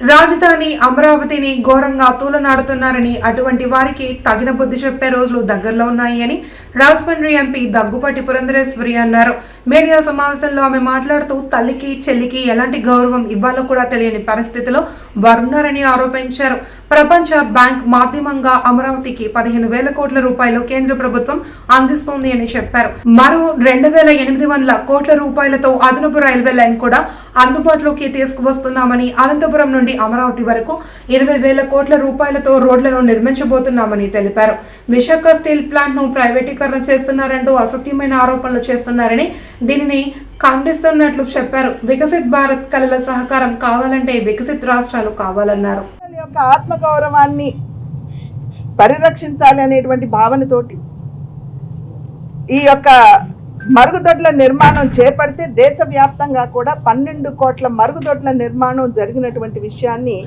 రాజధాని అమరావతిని ఘోరంగా తూలనాడుతున్నారని అటువంటి వారికి తగిన బుద్ధి చెప్పే రోజులు దగ్గరలో ఉన్నాయి అని రాజమండ్రి ఎంపీ దగ్గుపాటి పురంధరేశ్వరి అన్నారు. మీడియా సమావేశంలో ఆమె మాట్లాడుతూ తల్లికి చెల్లికి ఎలాంటి గౌరవం ఇవ్వాలో కూడా తెలియని పరిస్థితిలో వారున్నారని ఆరోపించారు. ప్రపంచ బ్యాంక్ మాధ్యమంగా అమరావతికి పదిహేను వేల కోట్ల రూపాయలు కేంద్ర ప్రభుత్వం అందిస్తోంది అని చెప్పారు. మరో రెండు వేల ఎనిమిది వందల కోట్ల రూపాయలతో అదనపు రైల్వే లైన్ కూడా అందుబాటులోకి తీసుకువస్తున్నామని అనంతపురం నుండి అమరావతి వరకు ఇరవై వేల కోట్ల రూపాయలతో రోడ్లను నిర్మించబోతున్నామని తెలిపారు. విశాఖ స్టీల్ ప్లాంట్ను ప్రైవేటీకరణ చేస్తున్నారంటూ అసత్యమైన ఆరోపణలు చేస్తున్నారని దీనిని ఖండిస్తున్నట్లు చెప్పారు. వికసిత్ భారత్ కళల సహకారం కావాలంటే వికసిత్ రాష్ట్రాలు కావాలన్నారు. యొక్క ఆత్మగౌరవాన్ని పరిరక్షించాలి అనేటువంటి భావనతోటి ఈ యొక్క మరుగుదొడ్ల నిర్మాణం చేపడితే దేశవ్యాప్తంగా కూడా పన్నెండు కోట్ల మరుగుదొడ్ల నిర్మాణం జరిగినటువంటి విషయాన్ని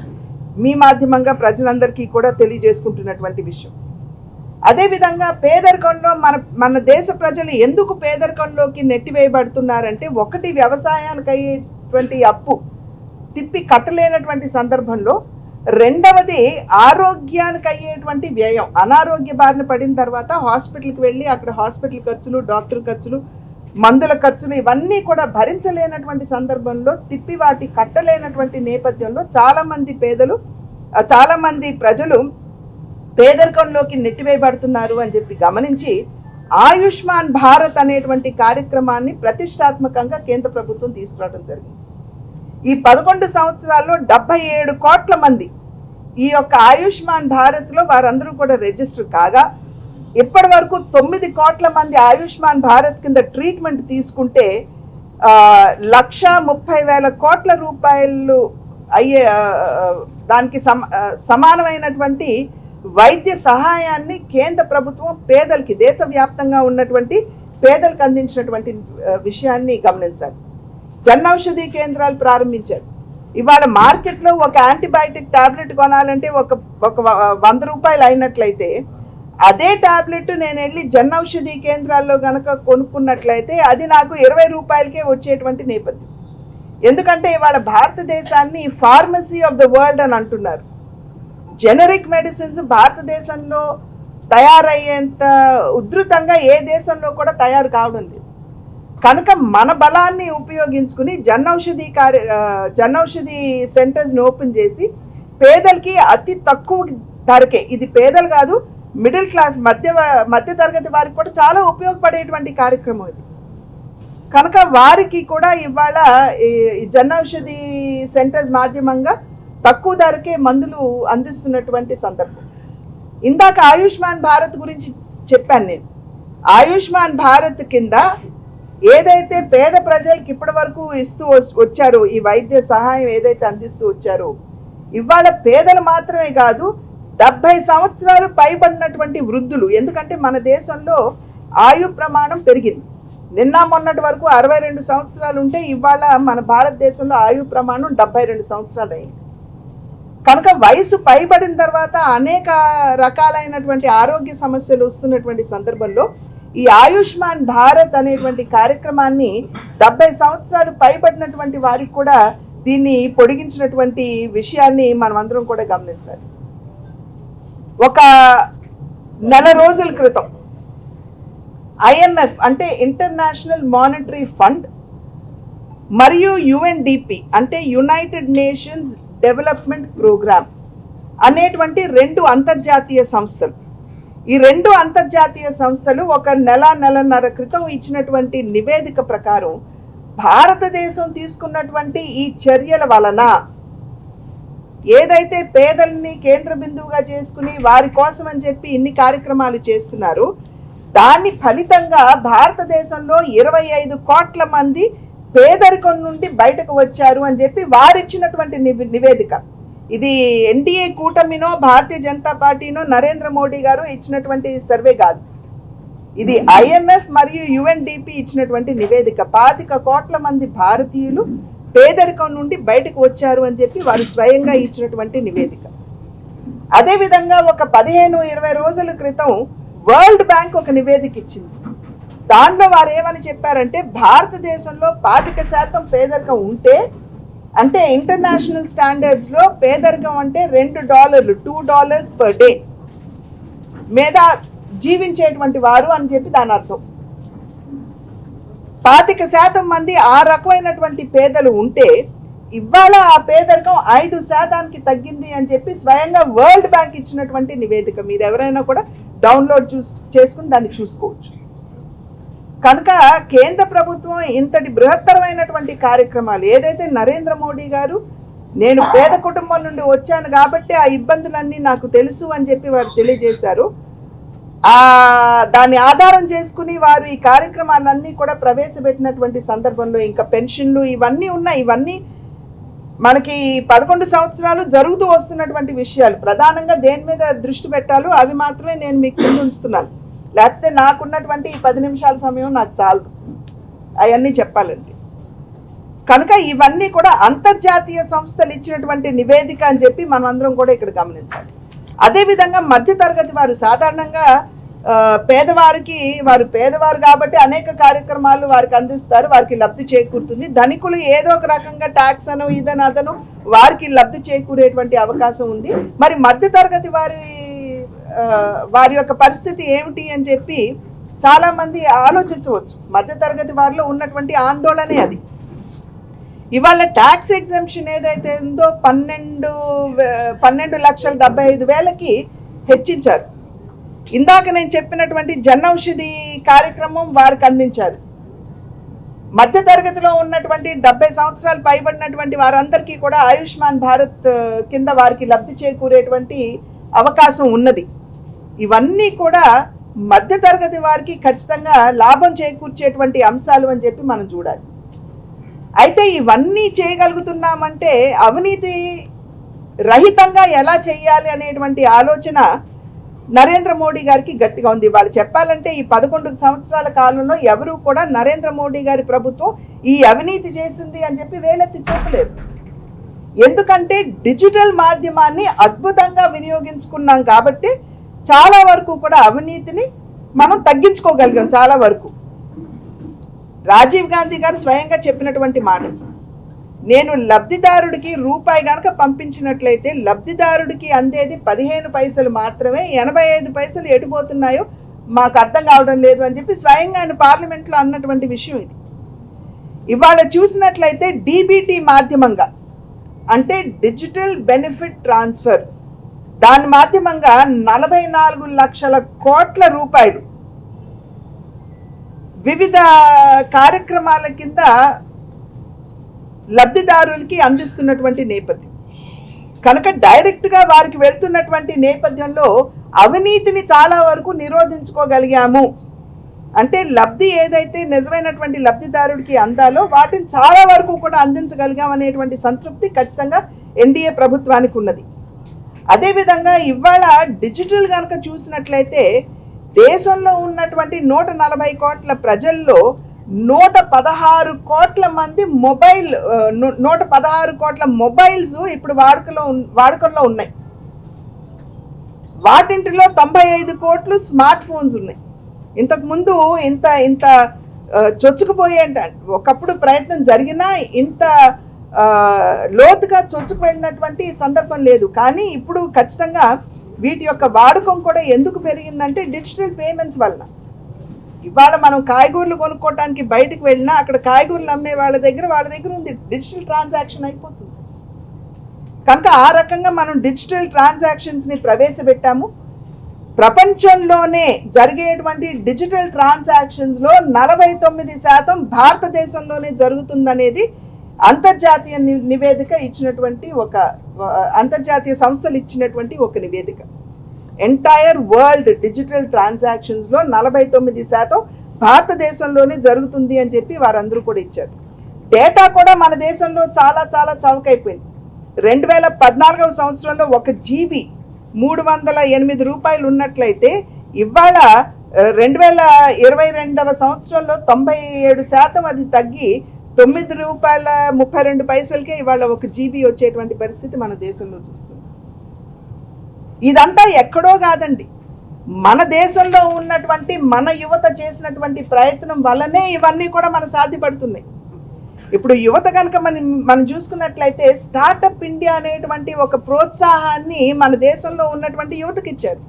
మీ మాధ్యమంగా ప్రజలందరికీ కూడా తెలియజేసుకుంటున్నటువంటి విషయం. అదేవిధంగా పేదరికంలో మన మన దేశ ప్రజలు ఎందుకు పేదరికంలోకి నెట్టివేయబడుతున్నారంటే ఒకటి వ్యవసాయానికి అయ్యేటువంటి అప్పు తిప్పి కట్టలేనటువంటి సందర్భంలో రెండవది ఆరోగ్యానికి అయ్యేటువంటి వ్యయం. అనారోగ్య బారిన పడిన తర్వాత హాస్పిటల్కి వెళ్ళి అక్కడ హాస్పిటల్ ఖర్చులు డాక్టర్ ఖర్చులు మందుల ఖర్చులు ఇవన్నీ కూడా భరించలేనటువంటి సందర్భంలో తిప్పి వాటి కట్టలేనటువంటి నేపథ్యంలో చాలామంది పేదలు చాలామంది ప్రజలు పేదరికంలోకి నెట్టివేయబడుతున్నారు అని చెప్పి గమనించి ఆయుష్మాన్ భారత్ అనేటువంటి కార్యక్రమాన్ని ప్రతిష్టాత్మకంగా కేంద్ర ప్రభుత్వం తీసుకురావడం జరిగింది. ఈ పదకొండు సంవత్సరాల్లో డెబ్బై ఏడు కోట్ల మంది ఈ యొక్క ఆయుష్మాన్ భారత్లో వారందరూ కూడా రిజిస్టర్ కాగా ఇప్పటి వరకు తొమ్మిది కోట్ల మంది ఆయుష్మాన్ భారత్ కింద ట్రీట్మెంట్ తీసుకుంటే లక్ష ముప్పై వేల కోట్ల రూపాయలు అయ్యే దానికి సమానమైనటువంటి వైద్య సహాయాన్ని కేంద్ర ప్రభుత్వం పేదలకి దేశవ్యాప్తంగా ఉన్నటువంటి పేదలకు అందించినటువంటి విషయాన్ని గమనించాలి. జన్ ఔషధి కేంద్రాలు ప్రారంభించారు. ఇవాళ మార్కెట్లో ఒక యాంటీబయాటిక్ టాబ్లెట్ కొనాలంటే ఒక ఒక వ- వంద రూపాయలు అయినట్లయితే అదే టాబ్లెట్ నేను వెళ్ళి జన్ ఔషధి కేంద్రాల్లో గనక కొనుక్కున్నట్లయితే అది నాకు ఇరవై రూపాయలకే వచ్చేటువంటి నేపథ్యం. ఎందుకంటే ఇవాళ భారతదేశాన్ని ఫార్మసీ ఆఫ్ ద వరల్డ్ అని అంటున్నారు. జెనరిక్ మెడిసిన్స్ భారతదేశంలో తయారయ్యేంత ఉధృతంగా ఏ దేశంలో కూడా తయారు కావడం లేదు. కనుక మన బలాన్ని ఉపయోగించుకుని జన్ ఔషధి కార్య జన్ ఔషధి సెంటర్స్ని ఓపెన్ చేసి పేదలకి అతి తక్కువ ధరకే ఇది పేదలు కాదు మిడిల్ క్లాస్ మధ్య మధ్య తరగతి వారికి కూడా చాలా ఉపయోగపడేటువంటి కార్యక్రమం ఇది. కనుక వారికి కూడా ఇవాళ ఈ ఈ జన్ ఔషధి సెంటర్స్ మాధ్యమంగా తక్కువ ధరకే మందులు అందిస్తున్నటువంటి సందర్భం. ఇందాక ఆయుష్మాన్ భారత్ గురించి చెప్పాను నేను. ఆయుష్మాన్ భారత్ కింద ఏదైతే పేద ప్రజలకు ఇప్పటి వరకు ఇస్తూ వచ్చారో ఈ వైద్య సహాయం ఏదైతే అందిస్తూ వచ్చారో ఇవాళ పేదలు మాత్రమే కాదు డెబ్బై సంవత్సరాలు పైబడినటువంటి వృద్ధులు ఎందుకంటే మన దేశంలో ఆయు ప్రమాణం పెరిగింది. నిన్న మొన్నటి వరకు అరవై రెండు సంవత్సరాలు ఉంటే ఇవాళ మన భారతదేశంలో ఆయు ప్రమాణం డెబ్బై రెండు సంవత్సరాలు అయింది కనుక వయసు పైబడిన తర్వాత అనేక రకాలైనటువంటి ఆరోగ్య సమస్యలు వస్తున్నటువంటి సందర్భంలో ఈ ఆయుష్మాన్ భారత్ అనేటువంటి కార్యక్రమాన్ని డెబ్బై సంవత్సరాలు పైబడినటువంటి వారికి కూడా దీన్ని పొడిగించినటువంటి విషయాన్ని మనం అందరం కూడా గమనించాలి. ఒక నెల రోజుల క్రితం ఐఎంఎఫ్ అంటే ఇంటర్నేషనల్ మానిటరీ ఫండ్ మరియు యుఎన్డిపి అంటే యునైటెడ్ నేషన్స్ డెవలప్మెంట్ ప్రోగ్రామ్ అనేటువంటి రెండు అంతర్జాతీయ సంస్థలు. ఈ రెండు అంతర్జాతీయ సంస్థలు ఒక నెల నెలన్నర క్రితం ఇచ్చినటువంటి నివేదిక ప్రకారం భారతదేశం తీసుకున్నటువంటి ఈ చర్యల వలన ఏదైతే పేదల్ని కేంద్ర బిందువుగా చేసుకుని వారి కోసం అని చెప్పి ఇన్ని కార్యక్రమాలు చేస్తున్నారు దాని ఫలితంగా భారతదేశంలో ఇరవై ఐదు కోట్ల మంది పేదరికం నుండి బయటకు వచ్చారు అని చెప్పి వారిచ్చినటువంటి నివే- నివేదిక. ఇది ఎన్డీఏ కూటమినో భారతీయ జనతా పార్టీనో నరేంద్ర మోడీ గారు ఇచ్చినటువంటి సర్వే కాదు. ఇది ఐఎంఎఫ్ మరియు యుఎన్డిపి ఇచ్చినటువంటి నివేదిక. పాతిక కోట్ల మంది భారతీయులు పేదరికం నుండి బయటకు వచ్చారు అని చెప్పి వారు స్వయంగా ఇచ్చినటువంటి నివేదిక. అదేవిధంగా ఒక పదిహేను ఇరవై రోజుల క్రితం వరల్డ్ బ్యాంక్ ఒక నివేదిక ఇచ్చింది. దానిలో వారు ఏమని చెప్పారంటే భారతదేశంలో పాతిక శాతం పేదరికం ఉంటే అంటే ఇంటర్నేషనల్ స్టాండర్డ్స్లో పేదరికం అంటే రెండు డాలర్లు టూ డాలర్స్ పర్ డే. మీద జీవించేటువంటి వారు అని చెప్పి దాని అర్థం. పాతిక శాతం మంది ఆ రకమైనటువంటి పేదలు ఉంటే ఇవాళ ఆ పేదరికం ఐదు శాతానికి తగ్గింది అని చెప్పి స్వయంగా వరల్డ్ బ్యాంక్ ఇచ్చినటువంటి నివేదిక మీరు ఎవరైనా కూడా డౌన్లోడ్ చూస్ చేసుకుని దాన్ని చూసుకోవచ్చు. కనుక కేంద్ర ప్రభుత్వం ఇంతటి బృహత్తరమైనటువంటి కార్యక్రమాలు ఏదైతే నరేంద్ర మోడీ గారు నేను పేద కుటుంబం నుండి వచ్చాను కాబట్టి ఆ ఇబ్బందులన్నీ నాకు తెలుసు అని చెప్పి వారు తెలియజేశారు. ఆ దాన్ని ఆధారం చేసుకుని వారు ఈ కార్యక్రమాలన్నీ కూడా ప్రవేశపెట్టినటువంటి సందర్భంలో ఇంకా పెన్షన్లు ఇవన్నీ ఉన్నాయి. ఇవన్నీ మనకి పదకొండు సంవత్సరాలు జరుగుతూ వస్తున్నటువంటి విషయాలు. ప్రధానంగా దేని మీద దృష్టి పెట్టాలో అవి మాత్రమే నేను మీకు ముందు ఉంచుతున్నాను. లేకపోతే నాకున్నటువంటి ఈ పది నిమిషాల సమయం నాకు చాలు. అవన్నీ చెప్పాలండి. కనుక ఇవన్నీ కూడా అంతర్జాతీయ సంస్థలు ఇచ్చినటువంటి నివేదిక అని చెప్పి మనం అందరం కూడా ఇక్కడ గమనించాలి. అదేవిధంగా మధ్యతరగతి వారు సాధారణంగా పేదవారికి వారు పేదవారు కాబట్టి అనేక కార్యక్రమాలు వారికి అందిస్తారు వారికి లబ్ధి చేకూరుతుంది. ధనికులు ఏదో ఒక రకంగా ట్యాక్స్ అను ఇదను అదను వారికి లబ్ధి చేకూరేటువంటి అవకాశం ఉంది. మరి మధ్యతరగతి వారి వారి యొక్క పరిస్థితి ఏమిటి అని చెప్పి చాలా మంది ఆలోచించవచ్చు. మధ్యతరగతి వారిలో ఉన్నటువంటి ఆందోళనే అది. ఇవాళ ట్యాక్స్ ఎగ్జంప్షన్ ఏదైతే ఉందో పన్నెండు పన్నెండు లక్షల డెబ్బై ఐదు వేలకి హెచ్చించారు. ఇందాక నేను చెప్పినటువంటి జన్ ఔషధి కార్యక్రమం వారికి అందించారు. మధ్య తరగతిలో ఉన్నటువంటి డెబ్బై సంవత్సరాలు పైబడినటువంటి వారందరికీ కూడా ఆయుష్మాన్ భారత్ కింద వారికి లబ్ధి చేకూరేటువంటి అవకాశం ఉన్నది. ఇవన్నీ కూడా మధ్య తరగతి వారికి ఖచ్చితంగా లాభం చేకూర్చేటువంటి అంశాలు అని చెప్పి మనం చూడాలి. అయితే ఇవన్నీ చేయగలుగుతున్నామంటే అవినీతి రహితంగా ఎలా చేయాలి అనేటువంటి ఆలోచన నరేంద్ర మోడీ గారికి గట్టిగా ఉంది. వాళ్ళు చెప్పాలంటే ఈ పదకొండు సంవత్సరాల కాలంలో ఎవరూ కూడా నరేంద్ర మోడీ గారి ప్రభుత్వం ఈ అవినీతి చేసింది అని చెప్పి వేలెత్తి చూపలేదు. ఎందుకంటే డిజిటల్ మాధ్యమాన్ని అద్భుతంగా వినియోగించుకున్నాం కాబట్టి చాలా వరకు కూడా అవినీతిని మనం తగ్గించుకోగలిగాం చాలా వరకు. రాజీవ్ గాంధీ గారు స్వయంగా చెప్పినటువంటి మాట నేను లబ్ధిదారుడికి రూపాయి గనక పంపించినట్లయితే లబ్ధిదారుడికి అందేది పదిహేను పైసలు మాత్రమే ఎనభై ఐదు పైసలు ఎటుపోతున్నాయో మాకు అర్థం కావడం లేదు అని చెప్పి స్వయంగా ఆయన పార్లమెంట్లో అన్నటువంటి విషయం ఇది. ఇవాళ చూసినట్లయితే డీబీటీ మాధ్యమంగా అంటే డిజిటల్ బెనిఫిట్ ట్రాన్స్ఫర్ దాని మాధ్యమంగా నలభై నాలుగు లక్షల కోట్ల రూపాయలు వివిధ కార్యక్రమాల కింద లబ్ధిదారులకి అందిస్తున్నటువంటి నేపథ్యం. కనుక డైరెక్ట్గా వారికి వెళ్తున్నటువంటి నేపథ్యంలో అవినీతిని చాలా వరకు నిరోధించుకోగలిగాము. అంటే లబ్ధి ఏదైతే నిజమైనటువంటి లబ్ధిదారుడికి అందాలో వాటిని చాలా వరకు కూడా అందించగలిగాం అనేటువంటి సంతృప్తి ఖచ్చితంగా ఎన్డీఏ ప్రభుత్వానికి ఉన్నది. అదేవిధంగా ఇవాళ డిజిటల్ కనుక చూసినట్లయితే దేశంలో ఉన్నటువంటి నూట నలభై కోట్ల ప్రజల్లో నూట పదహారు కోట్ల మంది మొబైల్ నూట పదహారు కోట్ల మొబైల్స్ ఇప్పుడు వాడుకలో వాడుకల్లో వాడుకలో ఉన్నాయి. వాటింటిలో తొంభై ఐదు కోట్లు స్మార్ట్ ఫోన్స్ ఉన్నాయి. ఇంతకు ముందు ఇంత ఇంత ఆ, చొచ్చుకుపోయే ఒకప్పుడు ప్రయత్నం జరిగినా ఇంత లోతుగా చొచ్చుకు వెళ్ళినటువంటి సందర్భం లేదు. కానీ ఇప్పుడు ఖచ్చితంగా వీటి యొక్క వాడకం కూడా ఎందుకు పెరిగిందంటే డిజిటల్ పేమెంట్స్ వలన. ఇవాళ మనం కాయగూరలు కొనుక్కోవటానికి బయటకు వెళ్ళినా అక్కడ కాయగూరలు అమ్మే వాళ్ళ దగ్గర వాళ్ళ దగ్గర ఉంది. డిజిటల్ ట్రాన్సాక్షన్ అయిపోతుంది. కనుక ఆ రకంగా మనం డిజిటల్ ట్రాన్సాక్షన్స్ని ప్రవేశపెట్టాము. ప్రపంచంలోనే జరిగేటువంటి డిజిటల్ ట్రాన్సాక్షన్స్లో నలభై తొమ్మిది శాతం భారతదేశంలోనే జరుగుతుందనేది అంతర్జాతీయ ని- నివేదిక ఇచ్చినటువంటి ఒక అంతర్జాతీయ సంస్థలు ఇచ్చినటువంటి ఒక నివేదిక. ఎంటైర్ వరల్డ్ డిజిటల్ ట్రాన్సాక్షన్స్లో నలభై తొమ్మిది శాతం భారతదేశంలోనే జరుగుతుంది అని చెప్పి వారందరూ కూడా ఇచ్చారు. డేటా కూడా మన దేశంలో చాలా చాలా చౌకైపోయింది రెండు వేల పద్నాలుగవ సంవత్సరంలో ఒక జీబీ మూడు వందల ఎనిమిది రూపాయలు ఉన్నట్లయితే ఇవాళ రెండు వేల ఇరవై రెండవ సంవత్సరంలో తొంభై ఏడు శాతం అది తగ్గి తొమ్మిది రూపాయల ముప్పై రెండు పైసలకే ఇవాళ ఒక జీబీ వచ్చేటువంటి పరిస్థితి మన దేశంలో చూస్తుంది. ఇదంతా ఎక్కడో కాదండి. మన దేశంలో ఉన్నటువంటి మన యువత చేసినటువంటి ప్రయత్నం వల్లనే ఇవన్నీ కూడా మన సాధ్యపడుతున్నాయి. ఇప్పుడు యువత కనుక మనం మనం చూసుకున్నట్లయితే స్టార్టప్ ఇండియా అనేటువంటి ఒక ప్రోత్సాహాన్ని మన దేశంలో ఉన్నటువంటి యువతకి ఇచ్చారు.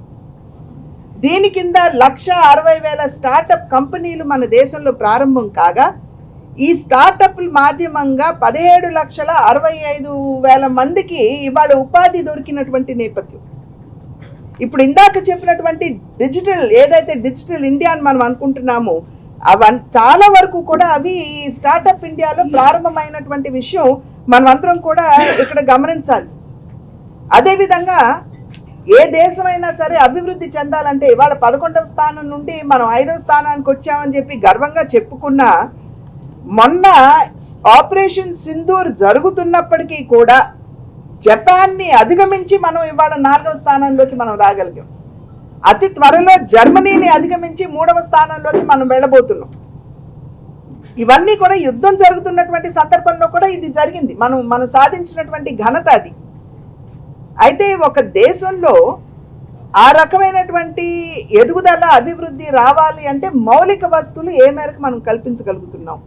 దీని కింద లక్ష అరవై వేల స్టార్టప్ కంపెనీలు మన దేశంలో ప్రారంభం కాగా ఈ స్టార్టప్ల మాధ్యమంగా పదిహేడు లక్షల అరవై ఐదు వేల మందికి ఇవాళ ఉపాధి దొరికినటువంటి నేపథ్యం. ఇప్పుడు ఇందాక చెప్పినటువంటి డిజిటల్ ఏదైతే డిజిటల్ ఇండియా అని మనం అనుకుంటున్నామో అవన్ చాలా వరకు కూడా అవి స్టార్టప్ ఇండియాలో ప్రారంభమైనటువంటి విషయం మనమందరం కూడా ఇక్కడ గమనించాలి. అదేవిధంగా ఏ దేశమైనా సరే అభివృద్ధి చెందాలంటే ఇవాళ పదకొండవ స్థానం నుండి మనం ఐదవ స్థానానికి వచ్చామని చెప్పి గర్వంగా చెప్పుకున్నా మొన్న ఆపరేషన్ సింధూర్ జరుగుతున్నప్పటికీ కూడా జపాన్ని అధిగమించి మనం ఇవాళ నాలుగవ స్థానంలోకి మనం రాగలిగాం. అతి త్వరలో జర్మనీని అధిగమించి మూడవ స్థానంలోకి మనం వెళ్ళబోతున్నాం. ఇవన్నీ కూడా యుద్ధం జరుగుతున్నటువంటి సందర్భంలో కూడా ఇది జరిగింది. మనం మనం సాధించినటువంటి ఘనత అది. అయితే ఒక దేశంలో ఆ రకమైనటువంటి ఎదుగుదల అభివృద్ధి రావాలి అంటే మౌలిక వస్తువులు ఏ మేరకు మనం కల్పించగలుగుతున్నాం?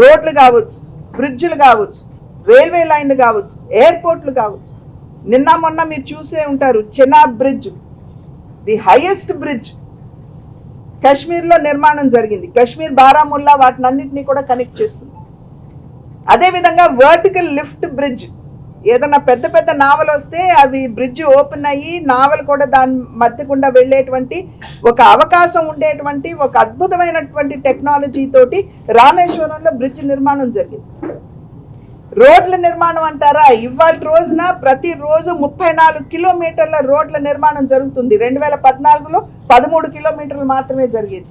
రోడ్లు కావచ్చు బ్రిడ్జ్లు కావచ్చు రైల్వే లైన్లు కావచ్చు ఎయిర్పోర్ట్లు కావచ్చు. నిన్న మొన్న మీరు చూసే ఉంటారు Chenab bridge the highest bridge. కాశ్మీర్లో నిర్మాణం జరిగింది. కాశ్మీర్ బారాముల్లా వాటినన్నింటినీ కూడా కనెక్ట్ చేస్తుంది. అదేవిధంగా వర్టికల్ లిఫ్ట్ బ్రిడ్జ్. ఏదైనా పెద్ద పెద్ద నావలు వస్తే అవి బ్రిడ్జ్ ఓపెన్ అయ్యి నావలు కూడా దాని మధ్య వెళ్ళేటువంటి ఒక అవకాశం ఉండేటువంటి ఒక అద్భుతమైనటువంటి టెక్నాలజీ తోటి రామేశ్వరంలో బ్రిడ్జ్ నిర్మాణం జరిగింది. రోడ్ల నిర్మాణం అంటారా? ఇవాళ రోజున ప్రతి రోజు ముప్పై నాలుగు కిలోమీటర్ల రోడ్ల నిర్మాణం జరుగుతుంది. రెండు వేల పద్నాలుగులో పదమూడు కిలోమీటర్లు మాత్రమే జరిగేది.